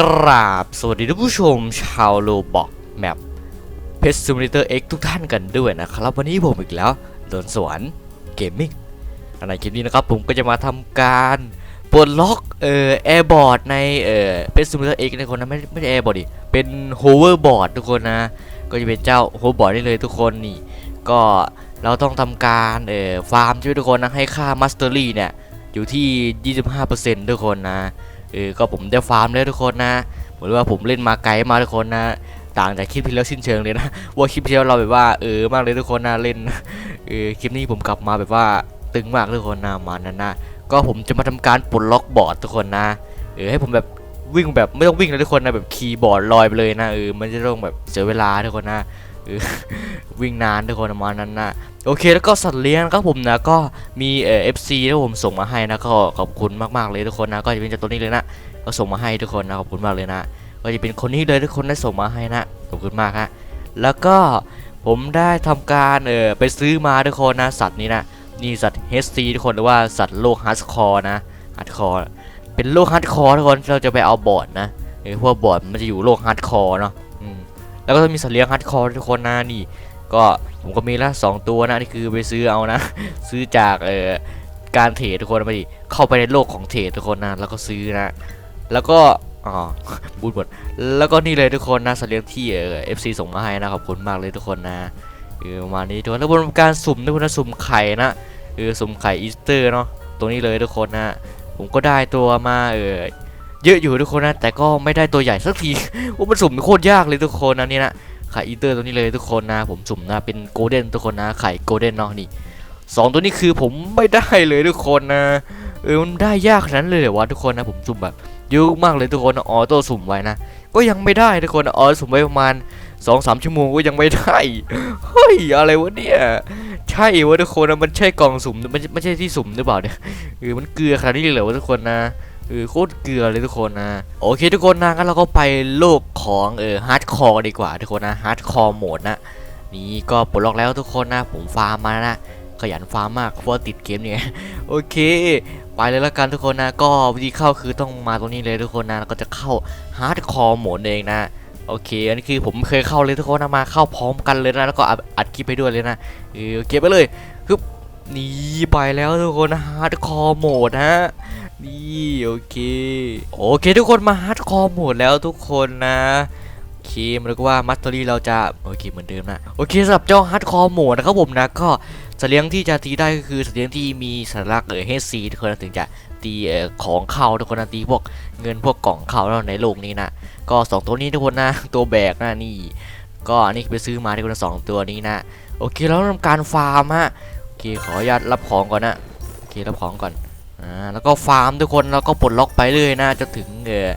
กราบ สวัสดีท่านผู้ชมชาวโลบอกแมปเพชรซิมูเตอร์ X ทุกท่านกันด้วยนะครับ วันนี้ผมอีกแล้วโดนสวนเกมมิ่งในคลิปนี้นะครับผมก็จะมาทำการปลดล็อกเอ่อแอร์บอร์ดในเอ่อเพชรซิมูเตอร์ X นะคนนะไม่ไม่ใช่แอร์บอร์ดดิเป็นโฮเวอร์บอร์ดทุกคนนะ ก็จะเป็นเจ้าโฮเวอร์บอร์ดได้เลยทุกคนนี่ ก็เราต้องทำการเอ่อฟาร์มช่วยทุกคนนะให้ค่ามาสเตอรี่เนี่ยอยู่ที่ 25%ทุกคนนะ เออก็ผมได้ฟาร์มแล้วทุกคนนะผมรู้ว่าผมเล่นมาไกลมาทุกคนนะ ต่างจากคลิปที่แล้วสิ้นเชิงเลยนะว่าคลิปที่แล้วเราแบบว่าเออมากเลยทุกคนนะเล่นเออคลิปนี้ผมกลับมาแบบว่าตึงมากทุกคนนะมานั้นนะก็ผมจะมาทำการปลดล็อกบอร์ดทุกคนนะเออให้ผมแบบวิ่งแบบไม่ต้องวิ่งเลยทุกคนนะแบบคีย์บอร์ดลอยไปเลยนะเออมันจะต้องแบบเสียเวลาทุกคนนะ วิ่งนานทุกคนประมาณนั้นนะโอเคแล้วก็สัตว์เลี้ยงครับผมนะก็มีเอฟซีที่ผมส่งมาให้นะก็ขอบคุณมากๆเลยทุกคนนะก็จะเป็นจ้าตัวนี้เลยนะก็ส่งมาให้ทุกคนนะขอบคุณมากเลยนะ ก็จะเป็นคนนี้เลยทุกคนได้ส่งมาให้นะขอบคุณมากฮะแล้วก็ผมได้ทำการเออไปซื้อมาทุกคนนะสัตว์นี้นะนี่สัตว์ HC ทุกคนหรือว่าสัตว์โลกฮาร์ดคอร์นะฮาร์ดคอร์เป็นโลกฮาร์ดคอร์ทุกคนเราจะไปเอาบอร์ดนะเออพวกบอร์ดมันจะอยู่โลกฮาร์ดคอร์เนาะ แล้วก็มีสัตว์เลี้ยงฮาร์ดคอร์ทุกคนนะนี่ ก็ผมก็มีละสองตัวนะนี่คือไปซื้อเอานะ ซื้อจากเออการเทรดทุกคนไปดิเข้าไปในโลกของเทรดทุกคนนะแล้วก็ซื้อนะ แล้วก็อ๋อพูดหมดแล้วก็นี่เลยทุกคนนะสัตว์เลี้ยงที่เออฟซีส่งมาให้นะขอบคุณมากเลยทุกคนนะเออประมาณนี้ทุกคนแล้วบนการสุ่มทุกคนนะสุ่มไข่นะเออสุ่มไข่อีสเตอร์เนาะตรงนี้เลยทุกคนนะผมก็ได้ตัวมาเออ เยอะอยู่ทุกคนนะ แต่ก็ไม่ได้ตัวใหญ่สักทีว่ามันสุ่มโคตรยากเลยทุกคนนะนี่นะไข่อีเตอร์ตัวนี้เลยทุกคนนะ ผมสุ่มนะเป็นโกลเด้นทุกคนนะไข่โกลเด้นเนาะนี่สองตัวนี้คือผมไม่ได้เลยทุกคนนะเออมันได้ยากขนาดนั้นเลยเหรอวะทุกคนนะผมสุ่มแบบเยอะมากเลยทุกคนออโต้สุ่มไว้นะก็ยังไม่ได้ทุกคนออสุ่มไว้ประมาณ2อสชั่วโมงก็ยังไม่ได้เฮ้ยอะไรวะเนี่ยใช่วะทุกคนนะมันใช่กล่องสุ่มมันไม่ใช่ที่สุ่มหรือเปล่าเนี่ยเออมันเกลือขนาดนี้เลยเหรอวะทุกคนนะ เออโคตรเกลือเลยทุกคนนะ โอเคทุกคนนะงั้นเราก็ไปโลกของเออฮาร์ดคอร์ดีกว่าทุกคนนะฮาร์ดคอร์โหมดนะนี่ก็ปลดล็อกแล้วทุกคนนะ ผมฟาร์มมานะ ขยันฟาร์มมากเพราะติดเกมเนี่ยโอเค ไปเลยละกันทุกคนนะ ก็วิธีเข้าคือต้องมาตรงนี้เลยทุกคนนะแล้วก็จะเข้าฮาร์ดคอร์โหมดเองนะโอเค อันนี้คือผมเคยเข้าเลยทุกคนนะมาเข้าพร้อมกันเลยนะแล้วก็อัดคลิปไปด้วยเลยนะเออโอเคไปเลยคือนี่ไปแล้วทุกคนนะฮาร์ดคอร์โหมดฮะ นี่โอเค โอเคทุกคนมาฮาร์ดคอร์โหมดแล้วทุกคนนะโอเคมันก็ว่ามัตเตอรี่เราจะโอเคเหมือนเดิมนะโอเคสำหรับเจ้าฮาร์ดคอร์โหมดนะครับผมนะก็สเลี้ยงที่จะตีได้ก็คือสเลี้ยงที่มีสัญลักษณ์เออเฮซีทุกคนนะถึงจะตีของเข้าทุกคนตีพวกเงินพวกกล่องเข้าแล้วในโลกนี้นะก็สองตัวนี้ทุกคนนะตัวแบกนะนี่ ก็อันนี้ไปซื้อมาทุกคนนะสองตัวนี้นะโอเคแล้วทำการฟาร์มฮะโอเคขออนุญาตรับของก่อนนะโอเครับของก่อน อ่าแล้วก็ฟาร์มทุกคนแล้วก็ปลดล็อกไปเลยนะจะถึงเออ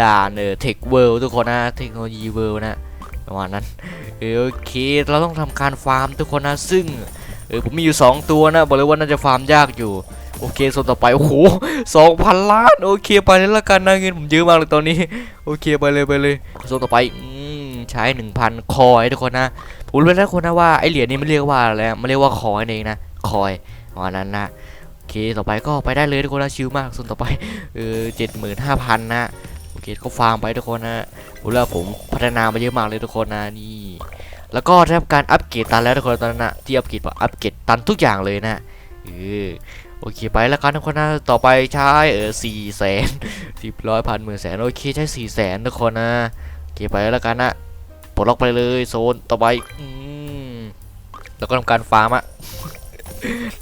ด่านเออเทคเวิลด์ทุกคนนะเทคโนโลยีเวิลด์นะประมาณนั้นเออโอเคเราต้องทำการฟาร์มทุกคนนะซึ่งเออผมมีอยู่ 2 ตัวนะบอกเลยว่าน่าจะฟาร์มยากอยู่โอเคส่วนต่อไปโอ้โหสองพันล้านโอเคไปเลยละกันนะเงินผมเยอะมากเลยตอนนี้โอเคไปเลยไปเลยส่วนต่อไปอืมใช้1,000คอยทุกคนนะผมรู้แล้วทุกคนนะว่าไอเหรียญนี้มันเรียกว่าอะไรมันเรียกว่าคอยนั่นเองนะคอยประมาณนั้นนะ เคต่อไปก็ไปได้เลยทุกคนนะชิลมากส่วนต่อไปเออเจ็ดหมื่นห้าพันนะโอเคก็ฟาร์มไปทุกคนนะผมแล้วผมพัฒนามาเยอะมากเลยทุกคนนะนี่แล้วก็ได้ทำการอัปเกรดตันแล้วทุกคนตอนนั้นนะที่อัปเกรดว่าอัปเกรดตันทุกอย่างเลยนะเออโอเคไปแล้วกันทุกคนนะต่อไปใช้เออสี่แสนสิบร้อยพันหมื่นแสนโอเคใช้สี่แสนทุกคนนะโอเคไปแล้วกันนะปลดล็อกไปเลยโซนต่อไปอืมแล้วก็ทำการฟาร์มอะ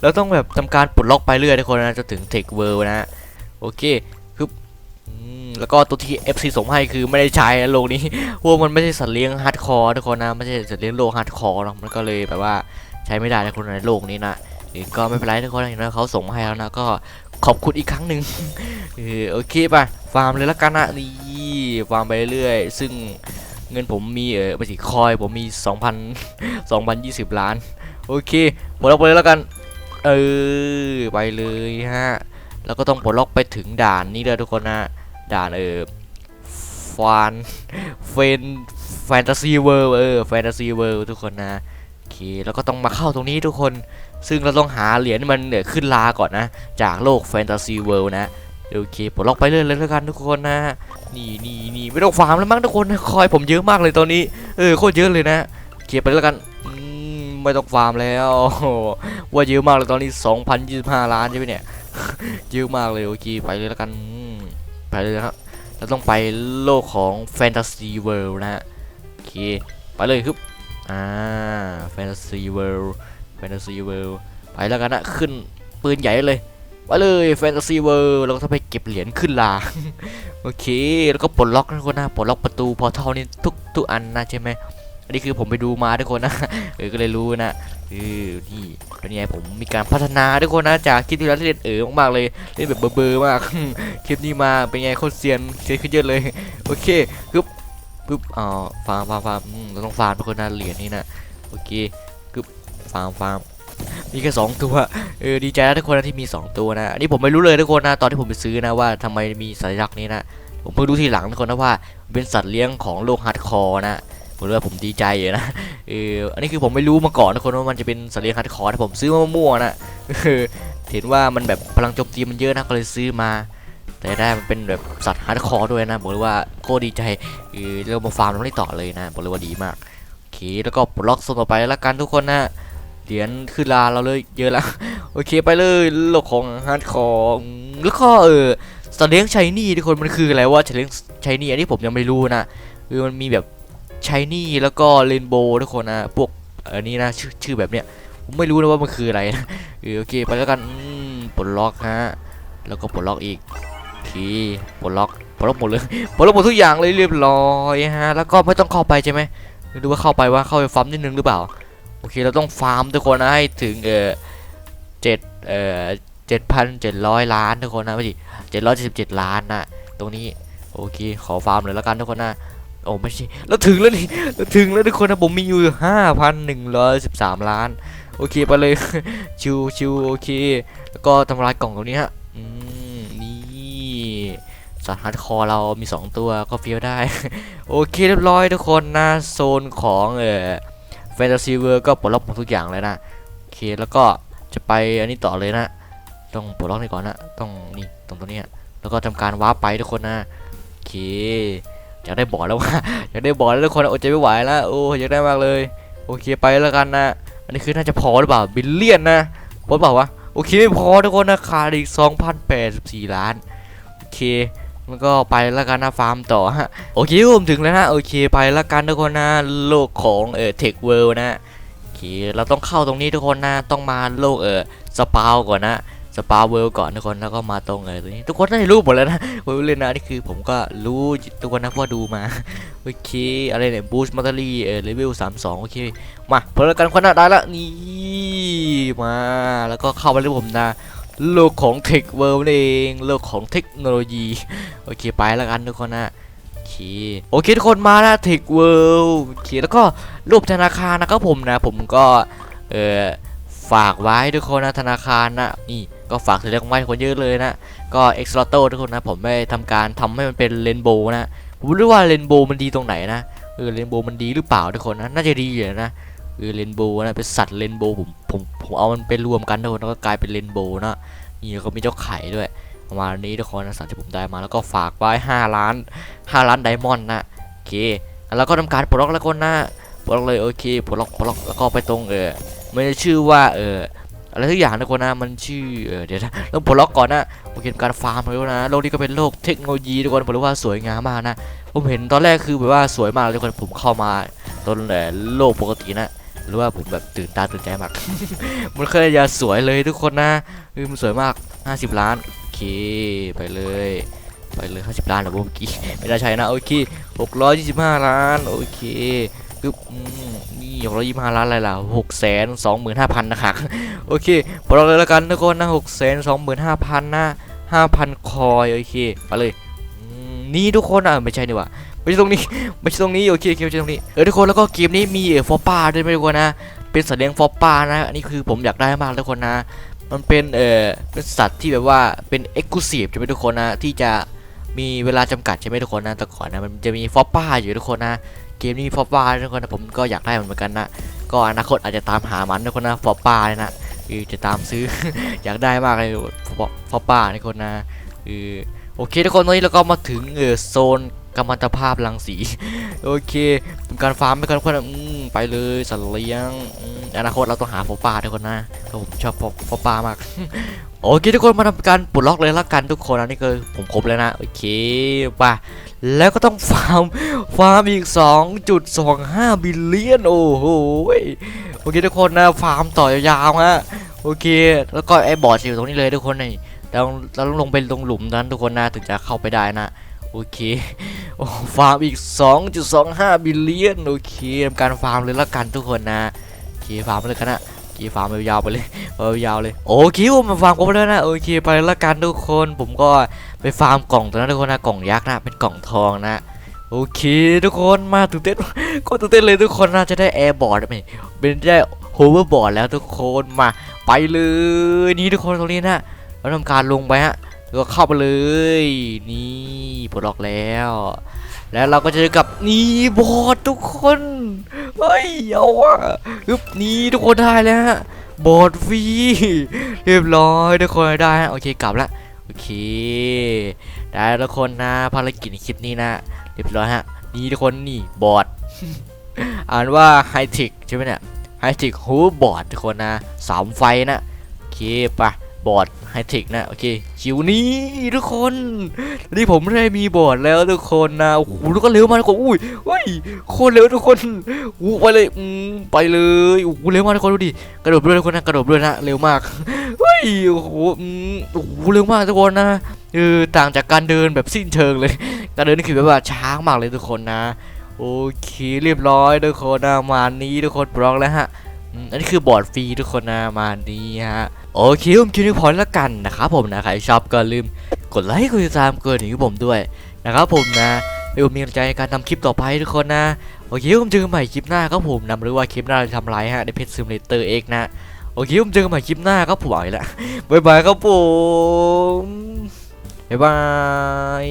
แล้วต้องแบบทำการปลดล็อกไปเรื่อยทุกคนนะจะถึงเทคเวิร์นะโอเคคือแล้วก็ตัวที่ FC ส่งมให้คือไม่ได้ใช้นะโลกนี้พวกมันไม่ใช่สัตว์เลี้ยงฮาร์ดคอร์ทุกคนนะไม่ใช่สัตว์เลี้ยงโลกฮาร์ดคอร์นะมันก็เลยแบบว่าใช้ไม่ได้ในคนในโลกนี้นะก็ไม่เป็นไรทุกคนเห็นว่าเขาส่งมาให้แล้วนะก็ขอบคุณอีกครั้งหนึ่งโอเคป่ะฟาร์มเลยละกันนะนี่ฟาร์มไปเรื่อยๆซึ่งเงินผมมีเออไม่ใช่คอยผมมี 2,000 2,020 ล้าน โอเคปลดล็อกไปเลยแล้วกัน เออไปเลยฮะแล้วก็ต้องปลดล็อกไปถึงด่านนี้เลยทุกคนนะด่านเออฟานเฟนแฟนตาซีเวิลด์เออแฟนตาซีเวิลด์ทุกคนนะโอเคแล้วก็ต้องมาเข้าตรงนี้ทุกคน ซึ่งเราต้องหาเหรียญมันเดี๋ยวขึ้นลาก่อนนะ จากโลกแฟนตาซีเวิลด์นะโอเคปลดล็อกไปเรื่อยเลยแล้วกันทุกคนนะนี่นี่นี่ไม่ต้องฟาร์มแล้วมั้งทุกคนคอยผมเยอะมากเลยตอนนี้เออโคตรเยอะเลยนะเคลียร์ไปแล้วกัน ไม่ต้องฟาร์มแล้วว่าเยอะมากเลยตอนนี้ 2,025 ล้านใช่ไหมเนี่ย เยอะมากเลยโอเคไปเลยแล้วกัน ไปเลยครับเราต้องไปโลกของแฟนตาซีเวิลด์นะฮะโอเค ไปเลยครับอ่าแฟนตาซีเวิลด์แฟนตาซีเวิลด์ไปแล้วกันนะขึ้นปืนใหญ่เลยไปเลยแฟนตาซีเวิลด์เราก็ต้องไปเก็บเหรียญขึ้นลาโอเค แล้วก็ปลดล็อกนะคนนะปลดล็อกประตูพอเท่านี้ทุกทุกอันนะใช่ไหม อันนี้คือผมไปดูมาทุกคนนะ เออก็เลยรู้นะเออนี่เป็นไงผมมีการพัฒนาทุกคนนะจากคลิปที่แล้วที่เล่นเออมากๆเลยเล่นแบบเบอร์มาก คลิปนี้มาเป็นไงโคตรเซียนเซียนขึ้นเยอะเลย โอเคปึ๊บปึ๊บอ๋อฟาร์มฟาร์มฟาร์มเราต้องฟาร์มทุกคนนะเหรียญนี่นะโอเคปึ๊บฟาร์มฟาร์มมีแค่สองตัว เออดีใจนะทุกคนนะที่มีสองตัวนะอันนี้ผมไม่รู้เลยทุกคนนะตอนที่ผมไปซื้อนะว่าทำไมมีสัญลักษณ์นี้นะผมเพิ่งรู้ทีหลังทุกคนนะว่าเป็นสัตว์เลี้ยงของโลกฮาร์ดคอร์นะ ผมเลยว่าผมดีใจอยู่นะเอออันนี้คือผมไม่รู้มาก่อนทุกคนว่ามันจะเป็นสัตเลี้ยงฮาร์ดคอร์แต่ผมซื้อมามั่วนะเห็นว่ามันแบบพลังโจมตีมันเยอะนะก็เลยซื้อมา แต่ได้มันเป็นแบบสัตว์ฮาร์ดคอร์ด้วยนะบอกเลยว่าโคตรดีใจเออเรามาฟาร์มตรงนี้ต่อเลยนะบอกเลยว่าดีมากโอเคแล้วก็ปลดล็อกโซนต่อไปแล้วกันทุกคนนะเหรียญขึ้นลาเราเลยเยอะแล้วโอเคไปเลยโลกของฮาร์ดคอร์แล้วก็เออสัตเลียงชายนี่ทุกคนมันคืออะไรว่าสัตเลียงชายนี่อันนี้ผมยังไม่รู้นะคือมันมีแบบ ชายนี่แล้วก็เรนโบว์ทุกคนนะพวกอันนี้นะชื่อชื่อแบบเนี้ยผมไม่รู้นะว่ามันคืออะไรนะเออโอเคไปแล้วกันปลดล็อกฮะแล้วก็ปลดล็อกอีกโอเคปลดล็อกปลดล็อกหมดเลยปลดล็อกหมดทุกอย่างเลยเรียบร้อยฮะแล้วก็ไม่ต้องเข้าไปใช่ไหมไม่รู้ว่าเข้าไปว่าเข้าไปฟาร์มนิดนึงหรือเปล่าโอเคเราต้องฟาร์มทุกคนนะให้ถึงเออเจ็ดเออเจ็ดพันเจ็ดร้อยล้านทุกคนนะไม่ใช่777ล้านนะตรงนี้โอเคขอฟาร์มเลยแล้วกันทุกคนนะ โอ้ไม่ใช่เราถึงแล้วนี่เราถึงแล้วทุกคนนะผมมีอยู่5,113ล้าน โอเคไปเลย ชิวชิวโอเค แล้วก็ทำลายกล่องตรงนี้ฮะอืมนี่สัตว์ฮาร์ดคอร์เรามี2ตัวก็เฟี้ยวได้ โอเคเรียบร้อยทุกคนนะโซนของเออแฟนตาซีเวิร์ก็ปลดล็อกหมดทุกอย่างเลยนะโอเคแล้วก็จะไปอันนี้ต่อเลยนะ ต้องปลดล็อกนี่ก่อนนะต้องนี่ตรงตัวเนี้แล้วก็ทำการวาร์ปไปทุกคนนะโอเค อยากได้บอร์ดแล้วว่าอยากได้บอร์ดแล้วทุกคนอดใจไม่ไหวแล้วโอ้อยากได้มากเลย โอเคไปแล้วกันนะ อันนี้คือน่าจะพอหรือเปล่าบิลเลียนนะพอเปล่าวะโอเคไม่พอทุกคนนะขาดอีก2,084 ล้านโอเคมันก็ไปแล้วกันนะฟาร์มต่อฮะโอเคผมถึงแล้วนะโอเคไปแล้วกันทุกคนนะโลกของเออเทคเวิลด์นะโอเคเราต้องเข้าตรงนี้ทุกคนนะต้องมาโลกเออสปาวก่อนนะ สปาเวิลก่อนทุกคนแล้วก็มาตรงเลยตัวนี้ ทุกคนน่าจะรู้หมดแล้วนะเวเลนนะนี่คือผมก็รู้ทุกคนนะเพราะดูมาโอเคอะไรเนี่ยบูสต์มัตเตอรี่เออเลเวล32โอเคมาเพิ่มกันคนหน้าได้ละนี่มาแล้วก็เข้ามาเลยผมนะโลกของเทคเวิลด์เองโลกของเทคโนโลยีโอเคไปแล้วกันทุกคนนะโอเคโอเคทุกคนมาแล้วเทคเวิลด์โอเคแล้วก็รูปธนาคารนะครับผมนะ ผมก็เออฝากไว้ทุกคนนะธนาคารนะนี่ ก็ฝากถึงเรื่องไว้คนเยอะเลยนะ ก็เอ็กซ์ลอตโต้ทุกคนนะ ผมได้ทำการทำให้มันเป็นเรนโบว์นะ ผมไม่รู้ว่าเรนโบว์มันดีตรงไหนนะเออเรนโบว์มันดีหรือเปล่าทุกคนนะ น่าจะดีอยู่นะเออเรนโบว์นะ เป็นสัตว์เรนโบว์ผมผมผมเอามันไปรวมกันทุกคนแล้วก็กลายเป็นเรนโบว์นะนี่ก็มีเจ้าไข่ด้วยประมาณนี้ทุกคนนะสัตว์ที่ผมได้มาแล้วก็ฝากไว้ 5 ล้าน 5 ล้านไดมอนด์นะโอเคแล้วก็ทำการปลดล็อกแล้วก็นะปลดล็อกเลยโอเคปลดล็อกปลดล็อกแล้วก็ไปตรงเออมันจะชื่อว่าเออ อะไรทุกอย่างนะคนนะมันชื่อเดี๋ยวนะต้องปลดล็อกก่อนนะโอเคการฟาร์มเลยนะโลกนี้ก็เป็นโลกเทคโนโลยีทุกคนผมรู้ว่าสวยงามมากนะผมเห็นตอนแรกคือแบบว่าสวยมากเลยทุกคนผมเข้ามาตอนเอ่โลกปกตินะหรือว่าผมแบบตื่นตาตื่นใจมาก มันเคยจะสวยเลยทุกคนนะเออมันสวยมาก 50 ล้านโอเคไปเลยไปเลย 50 ล้านเหรอเมื่อกี้ไม่ได้ใช้นะโอเค625 ล้านโอเค ปึ๊บนี่หกร้อยยี่ห้าล้านอะไรล่ะหกแสนสองหมื่นห้าพันนะครับโอเคพอเราเลยล้วกันทุกคนนะหกแสนสองหมื่นห้าพันนะห้าพันคอยโอเคไปเลยนี่ทุกคนอะไม่ใช่นี่ว่าไม่ใช่ตรงนี้ไม่ใช่ตรงนี้โอเคโอเคไม่ใช่ตรงนี้เออทุกคนแล้วก็เกมนี้มีเอฟอป้าด้วยไหมทุกคนนะเป็นสัตว์เลี้ยงฟอป้านะอันนี้คือผมอยากได้มากทุกคนนะ มันเป็นเออเป็นสัตว์ที่แบบว่าเป็นเอ็กซ์คลูซีฟใช่ไหมทุกคนนะที่จะ มีเวลาจำกัดใช่ไหมทุกคนนะแต่ก่อนนะมันจะมีฟอปป้าอยู่ทุกคนนะเกมนี้ฟอปป้าทุกคนนะผมก็อยากได้มันเหมือนกันนะก็อนาคตอาจจะตามหามันทุกคนนะฟอปป้าเนี่ยนะคือจะตามซื้ออยากได้มากเลยฟอปป้าทุกคนนะโอเออโอเคทุกคนตอนนี้เราก็มาถึงเออโซน กัมมันตภาพรังสี โอเคทำการฟาร์มไปกันทุกคนอืมไปเลยสัตว์เลี้ยงอนาคตเราต้องหาฟอปลาทุกคนนะผมชอบฟอฟอปลามากโอเคทุกคนมาทำการปลดล็อกเลยละกันทุกคนอันนี้คือผมครบแล้วนะโอเคป่ะแล้วก็ต้องฟาร์มฟาร์มอีก 2.25 บิลเลียนโอ้โหโอเคทุกคนนะฟาร์มต่อยาวๆฮะโอเค แล้วก็ไอ้บอร์ดอยู่ตรงนี้เลยทุกคนนี่เราเราต้องลงไปตรงหลุมนั้นทุกคนนะถึงจะเข้าไปได้นะ โอเคโอ้ฟาร์มอีก 2.25 บิลเลียนโอเคทำการฟาร์มเลยละกันทุกคนนะโอเคฟาร์มเลยกันนะโอเคฟาร์มยาวๆไปเลยยาวเลยโอเคผมมาฟาร์มครบแล้วนะโอเคไปละกันทุกคนผมก็ไปฟาร์มกล่องตัวนั้นทุกคนนะกล่องยักษ์นะเป็นกล่องทองนะโอเคทุกคนมาตื่นเต้นก็ตื่นเต้นเลยทุกคนน่าจะได้แอร์บอร์ดไหมเป็นได้โฮเวอร์บอร์ดแล้วทุกคนมาไปเลยนี่ทุกคนตรงนี้นะเราทำการลงไปฮะ ก็เข้าไปเลย นี่ปลดล็อกแล้ว แล้วเราก็จะเจอกับนี่บอร์ดทุกคนเฮ้ยเอาวะอึบนี่ทุกคนได้แล้วฮะบอดฟรีเรียบร้อยทุกคนได้ฮะโอเคกลับละโอเค ได้ทุกคนนะภารกิจในคลิปนี้นะเรียบร้อยฮะนี่ทุกคนนี่บอดอ่านว่าไฮเทคใช่ไหมเนี่ยไฮเทคฮูบอดทุกคนนะสามไฟนะโอเคปะ บอดไฮเทคนะ โอเคจิวนี้ทุกคน นี่ผมได้มีบอร์ดแล้วทุกคนนะ โอ้โหแล้วก็เร็วมากทุกคน อุ้ยเฮ้ยโคตรเร็วทุกคนอู้ไปเลยอืมไปเลย โอ้โหเร็วมากทุกคนดูดิ กระโดดด้วยทุกคนนะ กระโดดด้วยนะ เร็วมากเฮ้ย โอ้โหอืมโอ้โหเร็วมากทุกคนนะเออต่างจากการเดินแบบสิ้นเชิงเลย การเดินนี่คือแบบว่าช้ามากเลยทุกคนนะ โอเคเรียบร้อยทุกคนนะมานี้ทุกคนบล็อกแล้วฮะอันนี้คือบอร์ดฟรีทุกคนนะมานี้ฮะ โอเคผมคิดนี้พอแล้วกันนะครับผมนะใครชอบก็ลืมกดไลค์กดติดตามกดถึงผมด้วยนะครับผมนะเดี๋ยวมมีกำลังใจในการทำคลิปต่อไปทุกคนนะโอเคผมเจอกันใหม่คลิปหน้าครับผมนำหรือว่าคลิปหน้าจะทำไรฮะในเพจซิมเลเตอร์เอกนะโอเคผมเจอกันใหม่คลิปหน้าครับผมเอาอีกแล้วบ๊ายบายครับผมบ๊ายบาย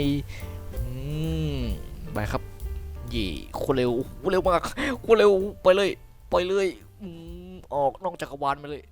บายครับเย่คตรเร็วโอ้โหเร็วมากคตรเร็วไปเลย ไปเลยออกนอกจักรวาลไปเลย